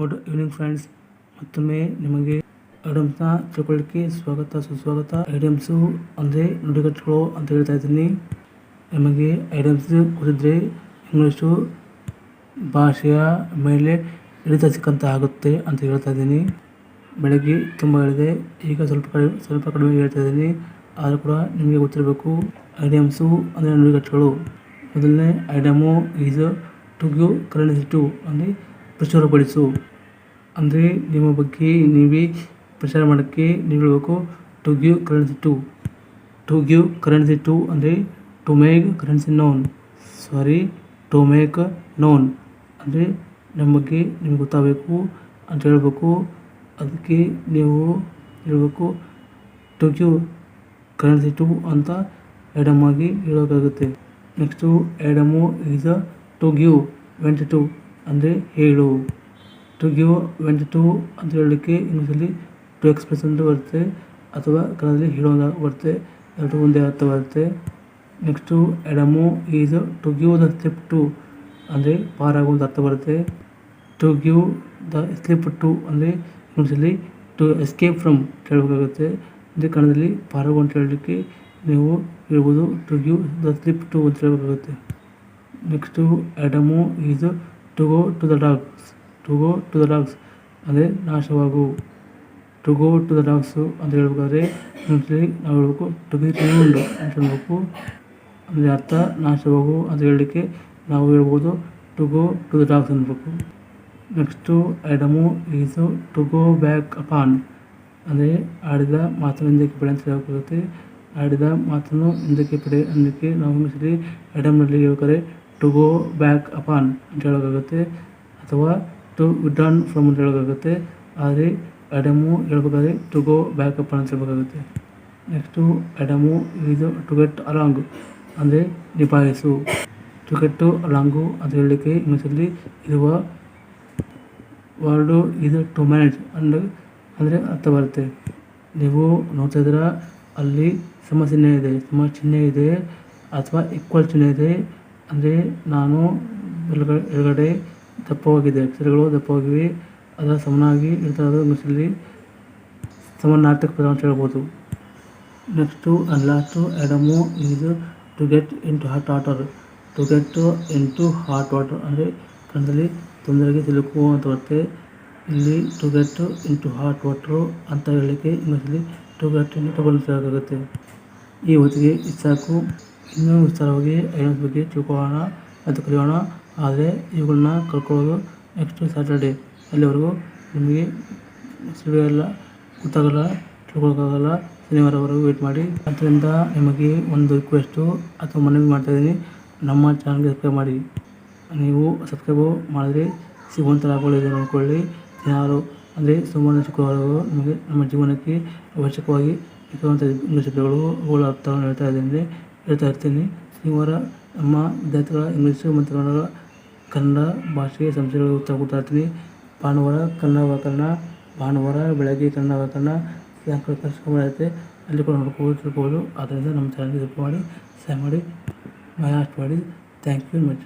Good evening friends. ಮತ್ತೊಮ್ಮೆ ನಿಮಗೆ ಐಡಮ್ಸ್ನ ತಿಳ್ಕೊಳ್ಳಿಕ್ಕೆ ಸ್ವಾಗತ, ಸುಸ್ವಾಗತ. ಐಟಮ್ಸು ಅಂದರೆ ನುಡಿಗಟ್ಟುಗಳು ಅಂತ ಹೇಳ್ತಾ ಇದ್ದೀನಿ. ನಿಮಗೆ ಐಟಮ್ಸ್ ಗೊತ್ತಿದ್ರೆ ಇಂಗ್ಲೀಷು ಭಾಷೆಯ ಮೇಲೆ ಹಿಡಿತ ಸಿಕ್ಕಂತ ಆಗುತ್ತೆ ಅಂತ ಹೇಳ್ತಾ ಇದ್ದೀನಿ. ಬೆಳಗ್ಗೆ ತುಂಬ ಹೇಳಿದೆ. ಈಗ ಸ್ವಲ್ಪ ಕಡಿಮೆ ಸ್ವಲ್ಪ ಕಡಿಮೆ ಹೇಳ್ತಾ ಇದ್ದೀನಿ. ಆದರೂ ಕೂಡ ನಿಮಗೆ ಗೊತ್ತಿರಬೇಕು, ಐಟಮ್ಸು ಅಂದರೆ ನುಡಿಗಟ್ಟುಗಳು. ಮೊದಲನೇ item is to give currency to. ಅಂದರೆ ಪ್ರಚುರಪಡಿಸು ಅಂದರೆ ನಿಮ್ಮ ಬಗ್ಗೆ ನೀವೇ ಪ್ರಚಾರ ಮಾಡೋಕ್ಕೆ ನೀವು ಹೇಳಬೇಕು to give currency to. To give currency to ಅಂದರೆ to make currency known. Sorry to make known. ಅಂದರೆ ನಮ್ಮ ಬಗ್ಗೆ ನಿಮ್ಗೆ ಗೊತ್ತಾಗಬೇಕು ಅಂತ ಹೇಳಬೇಕು. ಅದಕ್ಕೆ ನೀವು ಹೇಳಬೇಕು ಟು ಗಿವ್ ಕರೆನ್ಸಿ ಟು ಅಂತ ಆಗಿ ಹೇಳೋಕ್ಕಾಗುತ್ತೆ next item is to give vent to. ಅಂದರೆ ಹೇಳು ಟು ಗಿವ್ ವೆಂಟಿ ಟು ಅಂತ ಹೇಳಲಿಕ್ಕೆ ಇಂಗ್ಲೀಷಲ್ಲಿ ಟು ಎಕ್ಸ್ಪ್ರೆಸ್ ಅಂತ ಬರುತ್ತೆ. ಅಥವಾ ಕನ್ನಡದಲ್ಲಿ ಹೇಳೋ ಬರುತ್ತೆ. ಎರಡು ಒಂದೇ ಅರ್ಥ ಬರುತ್ತೆ. Next item is to give the slip to ಅಂದರೆ ಪಾರಾಗುವಂಥ ಅರ್ಥ ಬರುತ್ತೆ. To give the slip to ಅಂದರೆ ಇಂಗ್ಲೀಷಲ್ಲಿ ಟು ಎಸ್ಕೇಪ್ ಫ್ರಮ್ ಕೇಳಬೇಕಾಗುತ್ತೆ ಅಂದರೆ ಕನ್ನಡದಲ್ಲಿ ಪಾರಾಗು ಅಂತ ಹೇಳಲಿಕ್ಕೆ ನೀವು ಹೇಳ್ಬೋದು to give the slip to ಅಂತ ಹೇಳಬೇಕಾಗುತ್ತೆ. Next item is to go to the dogs to go to the dogs ಅಂದರೆ ನಾಶವಾಗು. To go to the dogs ಅಂತ ಹೇಳ್ಬೇಕಾದ್ರೆ ನಾವು ಹೇಳ್ಬೇಕು ಟು ಬಿ ರಿಮೂವ್ಡ್ ಅಂತ ಹೇಳ್ಬೇಕು. ಅಂದರೆ ಅರ್ಥ, ನಾಶವಾಗು ಅಂತ ಹೇಳಲಿಕ್ಕೆ ನಾವು ಹೇಳ್ಬೋದು to go to the dogs ಅನ್ಬೇಕು. Next item is to go back upon ಅಂದರೆ ಆಡಿದ ಮಾತನ್ನು ಹಿಂದಕ್ಕೆ ಪಡೆ ಅಂತ ಹೇಳಬೇಕಾಗುತ್ತೆ ಆಡಿದ ಮಾತನ್ನು ಹಿಂದಕ್ಕೆ ಪಡೆ ಅಂದಕ್ಕೆ ನಾವು ಸರಿ ಐಟಮ್ನಲ್ಲಿ ಹೇಳ್ಬೇಕಾದ್ರೆ ಟು ಗೋ ಬ್ಯಾಕ್ ಅಪಾನ್ ಅಂತ ಹೇಳೋಕ್ಕಾಗುತ್ತೆ ಅಥವಾ ಟು ವಿಡ್ರಾನ್ ಫ್ರಮ್ ಅಂತ ಹೇಳೋಕ್ಕಾಗುತ್ತೆ ಆದರೆ ಅಡಮು ಹೇಳ್ಬೇಕಾದ್ರೆ ಟು ಗೋ ಬ್ಯಾಕ್ ಅಪಾನ್ ಅಂತ ಹೇಳಬೇಕಾಗುತ್ತೆ. ನೆಕ್ಸ್ಟು ಅಡಮು ಇದು ಟು ಗೆಟ್ ಅಲಾಂಗ್ ಅಂದರೆ ನಿಭಾಯಿಸು. ಟು ಗೆಟ್ ಅಲಾಂಗು ಅಂತ ಹೇಳಲಿಕ್ಕೆ ಇಂಗ್ಲೀಷಲ್ಲಿ ಇರುವ ವರ್ಡು ಇದು ಟು ಮ್ಯಾನೇಜ್ ಅಂಡ್ ಅಂದರೆ ಅರ್ಥ ಬರುತ್ತೆ. ನೀವು ನೋಡ್ತಾ ಇದ್ದೀರಾ, ಅಲ್ಲಿ ಸಮ ಚಿಹ್ನೆ ಇದೆ, ಸಮ ಚಿಹ್ನೆ ಇದೆ, ಅಥವಾ ಈಕ್ವಲ್ ಚಿಹ್ನೆ ಇದೆ. ಅಂದರೆ ನಾನು ಎಡಗಡೆ ಎಡಗಡೆ ದಪ್ಪವಾಗಿದೆ ಅಕ್ಷರಗಳು ದಪ್ಪವಾಗಿವೆ. ಅದರ ಸಮನಾಗಿ ಇರ್ತಾರ ಮಿಸಲಿ ಸಮನಾರ್ಥಕ ಪದ ಅಂತ ಹೇಳ್ಬೋದು. Next last idiom is to get into hot water to get into hot water ಅಂದರೆ ಕನ್ನಡದಲ್ಲಿ ತೊಂದರೆಗೆ ಸಿಲುಕುವ ಅಂತ ಬರುತ್ತೆ ಇಲ್ಲಿ to get into hot water ಅಂತ ಹೇಳಲಿಕ್ಕೆ ಇಂಗ್ಲೀಷಲ್ಲಿ ಟು ಗೆಟ್ ಇಂಟು ಟು ಹೇಳೋಕ್ಕಾಗುತ್ತೆ ಈ ಹೊತ್ತಿಗೆ ಸಾಕು ಇನ್ನೂ ವಿಸ್ತಾರವಾಗಿ ಐಟಮ್ಸ್ ಬಗ್ಗೆ ತಿಳ್ಕೊಳ್ಳೋಣ ಮತ್ತು ಕಲಿಯೋಣ. ಆದರೆ ಇವುಗಳನ್ನ ಕಳ್ಕೊಳ್ಳೋದು ನೆಕ್ಸ್ಟ್ ಸ್ಯಾಟರ್ಡೇ ಅಲ್ಲಿವರೆಗೂ ನಿಮಗೆ ಸಿಗೋಲ್ಲ ಗೊತ್ತಾಗಲ್ಲ, ತಿಳ್ಕೊಳಕ್ಕಾಗಲ್ಲ, ಶನಿವಾರವರೆಗೂ ವೇಟ್ ಮಾಡಿ. ಅದರಿಂದ ನಿಮಗೆ ಒಂದು ರಿಕ್ವೆಸ್ಟು ಅಥವಾ ಮನವಿ ಮಾಡ್ತಾಯಿದ್ದೀನಿ ನಮ್ಮ ಚಾನಲ್ಗೆ ಸಬ್ಸ್ಕ್ರೈಬ್ ಮಾಡಿ. ನೀವು ಸಬ್ಸ್ಕ್ರೈಬ್ ಮಾಡಿದ್ರೆ ಸಿಗುವಂಥರಾಗೊಳ್ಳಿದೆ ನೋಡ್ಕೊಳ್ಳಿ. ಯಾರು ಅಂದರೆ ಸೋಮವಾರ ಶುಕ್ರವಾರಗಳು ನಮಗೆ ನಮ್ಮ ಜೀವನಕ್ಕೆ ಅವಶ್ಯಕವಾಗಿ ಇರುವಂಥ ಶಬ್ದಗಳು, ಅವುಗಳ ಅರ್ಥವನ್ನು ಹೇಳ್ತಾ ಇದ್ದೀನಿ. ಹೇಳ್ತಾ ಇರ್ತೀನಿ. ಶನಿವಾರ ನಮ್ಮ ವಿದ್ಯಾರ್ಥಿಗಳ ಇಂಗ್ಲೀಷು ಮತ್ತು ಕನ್ನಡ ಕನ್ನಡ ಭಾಷೆಗೆ ಸಂಶಯಗಳಿಗೆ ಉತ್ತರ ಕೊಡ್ತಾ ಇರ್ತೀನಿ. ಭಾನುವಾರ ಕನ್ನಡ ವ್ಯಾಕರಣ, ಭಾನುವಾರ ಬೆಳಗ್ಗೆ ಕನ್ನಡ ವ್ಯಾಕರಣ ಇರುತ್ತೆ. ಅಲ್ಲಿ ಕೂಡ ನೋಡ್ಕೊಬೋದು ತಿಳ್ಕೊಬೋದು ಆದ್ದರಿಂದ ನಮ್ಮ ಚಾನಲ್ಗೆ ಸಬ್ಸ್ಕ್ರೈಬ್ ಮಾಡಿ ಸಹಾಯ ಮಾಡಿ. ಮೈ ಮಾಡಿ ಥ್ಯಾಂಕ್ ಯು ಮಚ್